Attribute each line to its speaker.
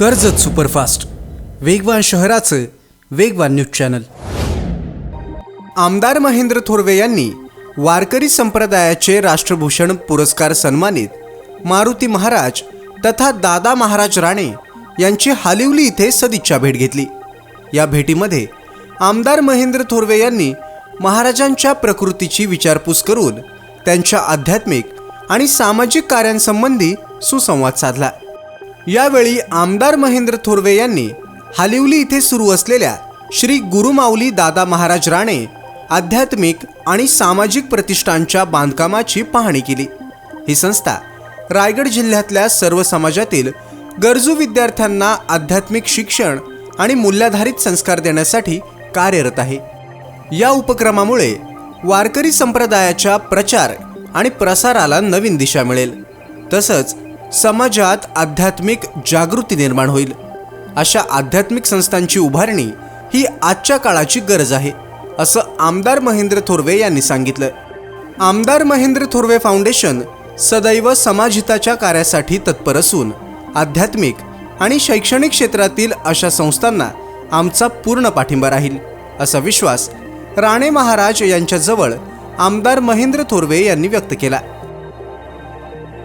Speaker 1: Karjat superfast. वेगवान शहराचं वेगवान न्यूज चॅनल. आमदार महेंद्र थोरवे यांनी वारकरी संप्रदायाचे राष्ट्रभूषण पुरस्कार सन्मानित मारुती महाराज तथा दादा महाराज राणे यांची हालिवली इथे सदिच्छा भेट घेतली. या भेटीमध्ये आमदार महेंद्र थोरवे यांनी महाराजांच्या प्रकृतीची विचारपूस करून त्यांच्या आध्यात्मिक आणि सामाजिक कार्यांसंबंधी सुसंवाद साधला. यावेळी आमदार महेंद्र थोरवे यांनी हालिवली इथे सुरू असलेल्या श्री गुरुमाऊली दादा महाराज राणे आध्यात्मिक आणि सामाजिक प्रतिष्ठानच्या बांधकामाची पाहणी केली. ही संस्था रायगड जिल्ह्यातल्या सर्व समाजातील गरजू विद्यार्थ्यांना आध्यात्मिक शिक्षण आणि मूल्याधारित संस्कार देण्यासाठी कार्यरत आहे. या उपक्रमामुळे वारकरी संप्रदायाच्या प्रचार आणि प्रसाराला नवीन दिशा मिळेल. तसंच समाजात आध्यात्मिक जागृती निर्माण होईल. अशा आध्यात्मिक संस्थांची उभारणी ही आजच्या काळाची गरज आहे असं आमदार महेंद्र थोरवे यांनी सांगितलं. आमदार महेंद्र थोरवे फाउंडेशन सदैव समाजहिताच्या कार्यासाठी तत्पर असून आध्यात्मिक आणि शैक्षणिक क्षेत्रातील अशा संस्थांना आमचा पूर्ण पाठिंबा राहील असा विश्वास राणे महाराज यांच्याजवळ आमदार महेंद्र थोरवे यांनी व्यक्त केला.